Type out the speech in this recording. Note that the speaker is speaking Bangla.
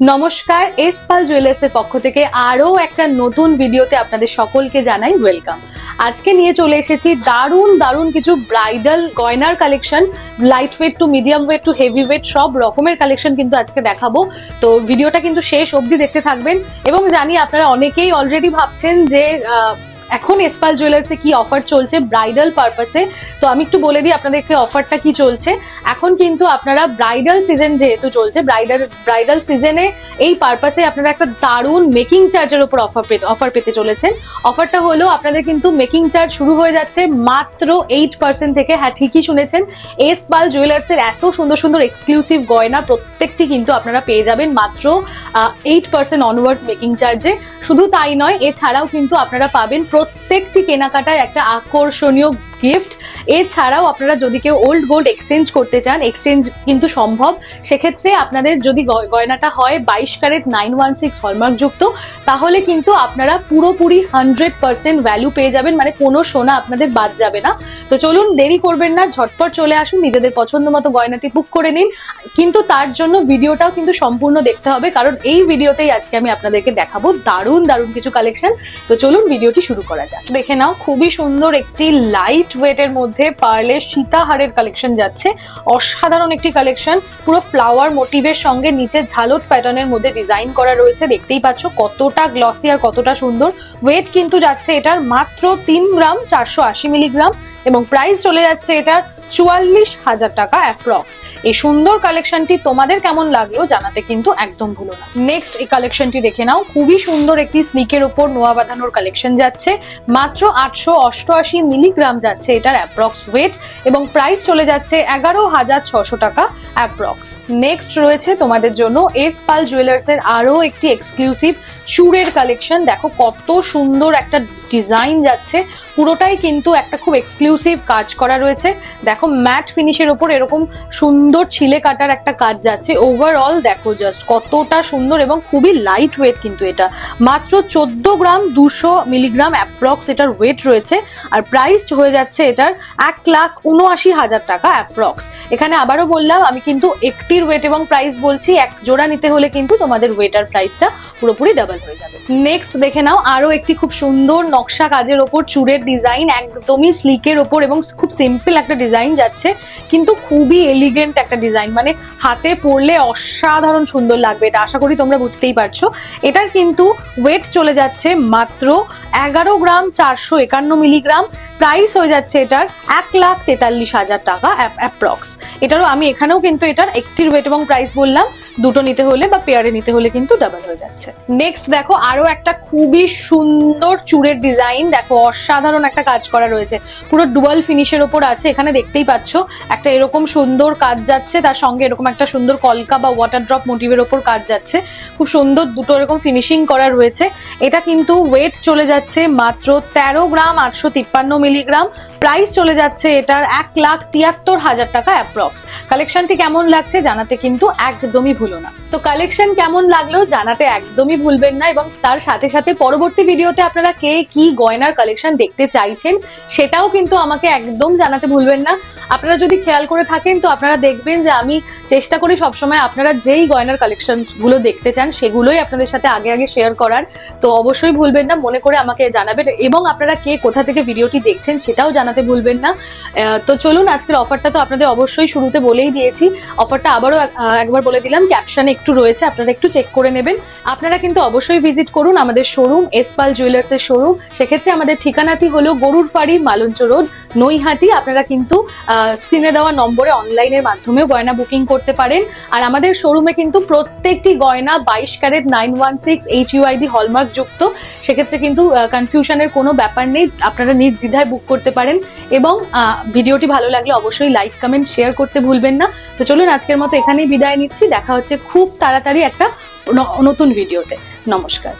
নমস্কার এস পাল জুয়েলার্স এর পক্ষ থেকে আরও একটা নতুন ভিডিওতে আপনাদের সকলকে জানাই ওয়েলকাম আজকে নিয়ে চলে এসেছি দারুণ দারুণ কিছু ব্রাইডাল গয়নার collection light weight to medium weight to heavy weight সব রকমের কালেকশন কিন্তু আজকে দেখাবো। তো ভিডিওটা কিন্তু শেষ অবধি দেখতে থাকবেন এবং জানি আপনারা অনেকেই অলরেডি ভাবছেন যে এখন এসপাল জুয়েলার্সে কি অফার চলছে? ব্রাইডাল পারপাসে তো আমি একটু বলে দিই আপনাদেরকে অফারটা কি চলছে। এখন কিন্তু আপনারা ব্রাইডাল সিজন যেহেতু চলছে ব্রাইডাল ব্রাইডাল সিজনে এই পারপাসে আপনারা একটা দারুণ মেকিং চার্জের উপর অফার পেতে অফার পেতে চলেছেন। অফারটা হলো আপনাদের কিন্তু মেকিং চার্জ শুরু হয়ে যাচ্ছে মাত্র এইট পার্সেন্ট থেকে। হ্যাঁ ঠিকই শুনেছেন। এস পাল জুয়েলার্সের এত সুন্দর সুন্দর এক্সক্লুসিভ গয়না প্রত্যেকটি কিন্তু আপনারা পেয়ে যাবেন মাত্র এইট পার্সেন্ট অনওয়ার্ডস মেকিং চার্জে শুধু তাই নয়, এছাড়াও কিন্তু আপনারা পাবেন প্রত্যেকটি কেনাকাটায় একটা আকর্ষণীয় গিফট এছাড়াও আপনারা যদি কেউ ওল্ড গোল্ড এক্সচেঞ্জ করতে চান এক্সচেঞ্জ কিন্তু সম্ভব। সেক্ষেত্রে আপনাদের যদি গয়- গয়নাটা হয় বাইশ carat nine one six hallmark যুক্ত, তাহলে কিন্তু আপনারা পুরোপুরি হান্ড্রেড পার্সেন্ট ভ্যালু পেয়ে যাবেন মানে কোনো সোনা আপনাদের বাদ যাবে না। তো চলুন, দেরি করবেন না, ঝটপট চলে আসুন, নিজেদের পছন্দ মতো গয়নাটি বুক করে নিন। কিন্তু তার জন্য ভিডিওটাও কিন্তু সম্পূর্ণ দেখতে হবে, কারণ এই ভিডিওতেই আজকে আমি আপনাদেরকে দেখাবো দারুণ দারুণ কিছু কালেকশন তো চলুন, ভিডিওটি শুরু করা যাক। দেখে নাও, খুবই সুন্দর একটি লাইট ওয়েটের মধ্যে পার্লের সীতাহারের কালেকশন যাচ্ছে। অসাধারণ একটি কালেকশন পুরো ফ্লাওয়ার মোটিভের সঙ্গে নিচে ঝালট প্যাটার্নের মধ্যে ডিজাইন করা রয়েছে। দেখতেই পাচ্ছ কতটা গ্লসি আর কতটা সুন্দর। ওয়েট কিন্তু যাচ্ছে এটার মাত্র তিন গ্রাম চারশো আশি মিলিগ্রাম এবং প্রাইস চলে যাচ্ছে এটার চুয়াল্লিশ হাজার টাকা অ্যাপ্রক্স এই সুন্দর কালেকশনটি তোমাদের কেমন লাগল জানাতে কিন্তু একদম ভুলো না। নেক্সট এই কালেকশনটি দেখে নাও। খুবই সুন্দর একটি স্নিকের ওপর নোয়া বাঁধানোর কালেকশন যাচ্ছে। মাত্র আটশো অষ্টআশি মিলিগ্রাম যাচ্ছে এটার অ্যাপ্রক্স ওয়েট এবং প্রাইস চলে যাচ্ছে এগারো হাজার ছশো টাকা অ্যাপ্রক্স নেক্সট রয়েছে তোমাদের জন্য এস পাল জুয়েলার্স এর আরও একটি এক্সক্লুসিভ চুড়ের কালেকশন দেখো কত সুন্দর একটা ডিজাইন যাচ্ছে। পুরোটাই কিন্তু একটা খুব এক্সক্লুসিভ কাজ করা রয়েছে। দেখো ম্যাট ফিনিশের ওপর এরকম সুন্দর ছিলে কাটার একটা কাজ যাচ্ছে। ওভারঅল দেখো জাস্ট কতটা সুন্দর এবং খুবই লাইট ওয়েট কিন্তু এটা। মাত্র চোদ্দ গ্রাম দুশো মিলিগ্রাম অ্যাপ্রক্স এটার ওয়েট রয়েছে। আর প্রাইস হয়ে যাচ্ছে এটার এক লাখ উনআশি হাজার টাকা অ্যাপ্রক্স এখানে আবারও বললাম, আমি কিন্তু একটির ওয়েট এবং প্রাইস বলছি, এক জোড়া নিতে হলে কিন্তু তোমাদের ওয়েট আর প্রাইসটা পুরোপুরি ডাবল হয়ে যাবে। নেক্সট দেখে নাও আরও একটি খুব সুন্দর নকশা কাজের ওপর চুড়ের ডিজাইন একদমই স্লিকের ওপর এবং খুব সিম্পল একটা ডিজাইন যাচ্ছে, কিন্তু খুবই এলিগেন্ট একটা ডিজাইন মানে হাতে পরলে অসাধারণ সুন্দর লাগবে এটা, আশা করি তোমরা বুঝতেই পারছ। এটার কিন্তু ওয়েট চলে যাচ্ছে মাত্র এগারো গ্রাম চারশো একান্ন মিলিগ্রাম প্রাইস হয়ে যাচ্ছে এটার এক লাখ তেতাল্লিশ হাজার টাকা অ্যাপ্রক্স এটারও আমি এখানেও কিন্তু এটার একটির ওয়েট এবং প্রাইস বললাম। দুটো নিতে হলে বা পেয়ারে নিতে হলে কিন্তু ডাবল হয়ে যাচ্ছে। নেক্সট দেখো, আরও একটা খুবই সুন্দর চুড়ের ডিজাইন দেখো, অসাধারণ একটা কাজ করা রয়েছে। পুরো ডুয়াল ফিনিশের ওপর আছে, এখানে দেখতেই পাচ্ছ। একটা এরকম সুন্দর কাজ যাচ্ছে, তার সঙ্গে এরকম একটা সুন্দর কলকা বা ওয়াটার ড্রপ মোটিভের ওপর কাজ যাচ্ছে। খুব সুন্দর দুটো এরকম ফিনিশিং করা রয়েছে। এটা কিন্তু ওয়েট চলে যাচ্ছে মাত্র তেরো গ্রাম আটশো তিপ্পান্ন মিলিগ্রাম প্রাইস চলে যাচ্ছে এটার এক লাখ তিয়াত্তর হাজার টাকা অ্যাপ্রক্স। কালেকশনটি কেমন লাগছে জানাতে কিন্তু একদমই ভুলো না। তো কালেকশন কেমন লাগল জানাতে একদমই ভুলবেন না এবং তার সাথে সাথে পরবর্তী ভিডিওতে আপনারা কে কি গয়নার কালেকশন দেখতে চাইছেন সেটাও কিন্তু আমাকে একদম জানাতে ভুলবেন না। আপনারা যদি খেয়াল করে থাকেন তো আপনারা দেখবেন যে আমি চেষ্টা করি সবসময় আপনারা যেই গয়নার কালেকশনগুলো দেখতে চান সেগুলোই আপনাদের সাথে আগে আগে শেয়ার করার। তো অবশ্যই ভুলবেন না, মনে করে আমাকে জানাবেন এবং আপনারা কে কোথা থেকে ভিডিওটি দেখছেন সেটাও জানাতে ভুলবেন না। তো চলুন, আজকের অফারটা তো আপনাদের অবশ্যই শুরুতে বলেই দিয়েছি। অফারটা আবারও একবার বলে দিলাম ক্যাপশনে একটু রয়েছে, আপনারা একটু চেক করে নেবেন। আপনারা কিন্তু অবশ্যই ভিজিট করুন আমাদের শোরুম এসপাল জুয়েলার্স এর শোরুম সেক্ষেত্রে আমাদের ঠিকানাটি হলো গরুর ফাড়ি মালঞ্চ রোড নৈহাটি, আপনারা কিন্তু স্ক্রিনে দেওয়া নম্বরে অনলাইনের মাধ্যমেও গয়না বুকিং করতে পারেন। আর আমাদের শোরুমে কিন্তু প্রত্যেকটি গয়না বাইশ carat nine one six H UID hallmark যুক্ত। সেক্ষেত্রে কিন্তু কনফিউশনের কোনো ব্যাপার নেই, আপনারা নির্দ্বিধায় বুক করতে পারেন। এবং ভিডিওটি ভালো লাগলে অবশ্যই লাইক কমেন্ট শেয়ার করতে ভুলবেন না। তো চলুন, আজকের মতো এখানেই বিদায় নিচ্ছি। দেখা হচ্ছে খুব তাড়াতাড়ি একটা নতুন ভিডিওতে নমস্কার।